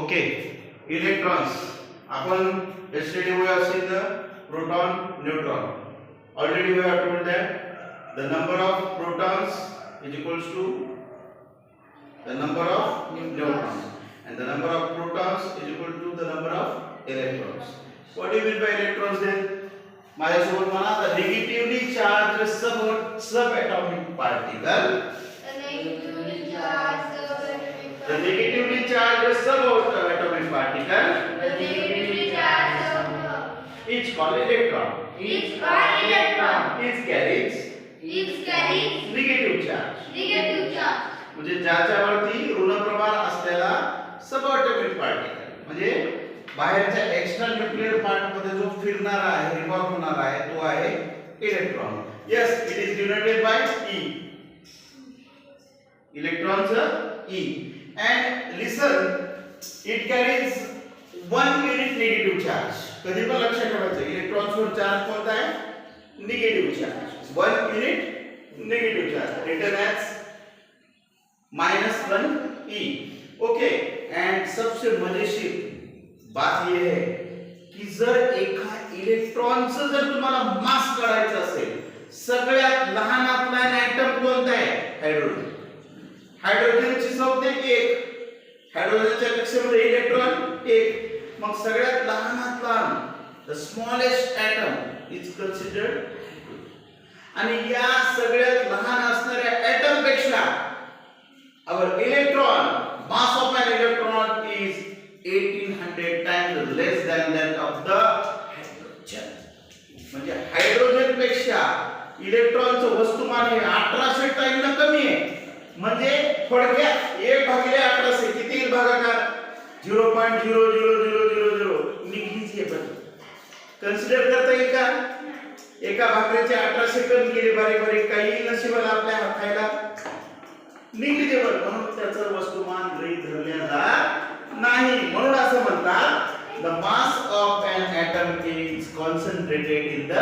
Okay electrons. आपण STD वे असेल तर प्रोटॉन न्यूट्रॉन. ऑलरेडी वे आठवण द्या the number of protons is equals to the number of neutrons and the number of protons is equal to the number of electrons what you mean by electrons then माझ्यासोबत म्हणा the negatively charge sub subatomic particle charge the negatively charged sub subatomic particle The negatively charged particle is called electron. Is called electron. It carries negative charge. म्हणजे ज्याच्यावरती ऋण प्रभार असलेला सबऑटोमिक particle म्हणजे बाहेरच्या extra nuclear पार्टमध्ये जो फिरणारा आहे रिव्हॉल्व होणारा आहे तो आहे electron yes it is denoted by E इलेक्ट्रॉनचं E and listen it carries one unit negative charge कधी पण लक्षात ठेवायचं. इलेक्ट्रॉन्सवर चार्ज कोणता आहे? Negative charge one unit negative charge return as minus one E okay and सबसे मजेशीर बात यह है की जर एका इलेक्ट्रॉनचं जर तुम्हाला मास काढायचं असेल सगळ्यात लहानातला ॲटम कोणता आहे? हायड्रोजन हायड्रोजनची संख्या एक. हायड्रोजनच्या कक्षेमध्ये इलेक्ट्रॉन एक. मग सगळ्यात लहानात लहान the smallest atom is considered आणि या सगळ्यात लहान असणाऱ्या ऍटमपेक्षा our electron mass of an electron is 1800 times less than that of the hydrogen म्हणजे हायड्रोजनपेक्षा इलेक्ट्रॉनचं वस्तुमान हे 1800 टाइम कमी आहे. म्हणजे थोडक्यात एक भागिले 1800 किती येईल भागाकार 0.00000 निग्लिजिबल कन्सिडर करता येईल का? एका भाकरीचे 1800 कमी गेले बारीक बारीक. काही नशिबाला आपल्या खायला निग्लिजिबल म्हणून त्याचं वस्तुमान गृहीत धरल्या जात नाही. म्हणून असं म्हणतात the mass of an atom is concentrated in the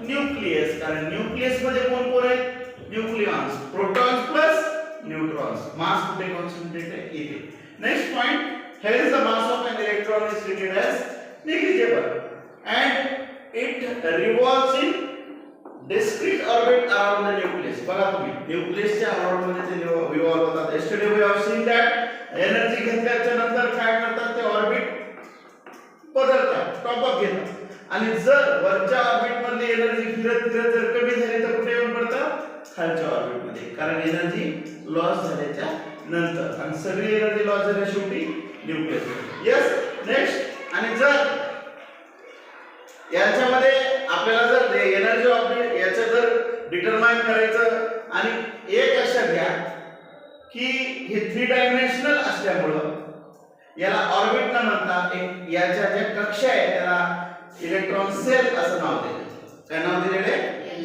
nucleus कारण न्यूक्लियसमध्ये Next next point here is the mass of an electron is treated as negligible and it revolves in discrete orbit around the nucleus. बघा तुम्ही न्यूक्लियसच्या अराउंडमध्ये ते revolve होतात yesterday we have seen that energy घेतल्याच्या नंतर काय करतात ते ऑर्बिट बदलतात टॉप अप घेतात. आणि जर वरच्या ऑर्बिट मधली एनर्जी फिरत फिरत जर कमी झाली तर कुठे येऊन पडतं? खालच्या ऑर्बिटमध्ये. कारण एनर्जी लॉस झाल्याच्या नंतर. आणि सगळी एनर्जी लॉस झाल्या शेवटी न्यूक्लियस यस नेक्स्ट आणि जर यांच्यामध्ये आपल्याला जर एनर्जी ऑर्बिट याचं जर डिटरमाइन करायचं आणि एक लक्षात घ्या की हे थ्री डायमेन्शनल असल्यामुळं याला ऑर्बिट न म्हणता एक याच्या ज्या कक्षा आहेत त्याला इलेक्ट्रॉन सेल असं नाव दिलं काय नाव दिलेले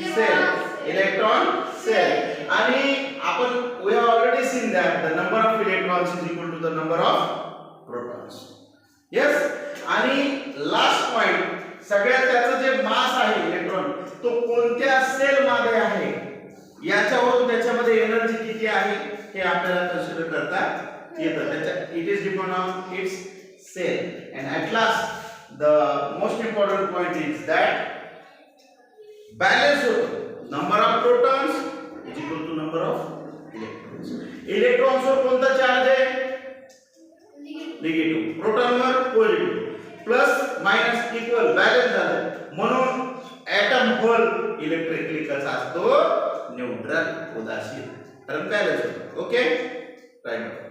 सेल इलेक्ट्रॉन सेल आणि आपण we that the number that electrons number of to the number to the number of protons yes आणि लास्ट पॉइंट सगळ्यात त्याचं जे मास आहे इलेक्ट्रॉन तो कोणत्या सेल मध्ये आहे? याच्यावरून त्याच्यामध्ये एनर्जी किती आहे? हे आपल्याला कन्सिडर करता येतं. त्याच्या it is depend on its shell and at last the most important point is that balance इलेक्ट्रॉन्सवर कोणता चार्ज आहे? Negative प्रोटॉनवर positive plus minus equal balance झालं. म्हणून ऍटम होल इलेक्ट्रिकली कसा असतो न्यूट्रल उदासीन. कारण बॅलन्स होतो ओके राईट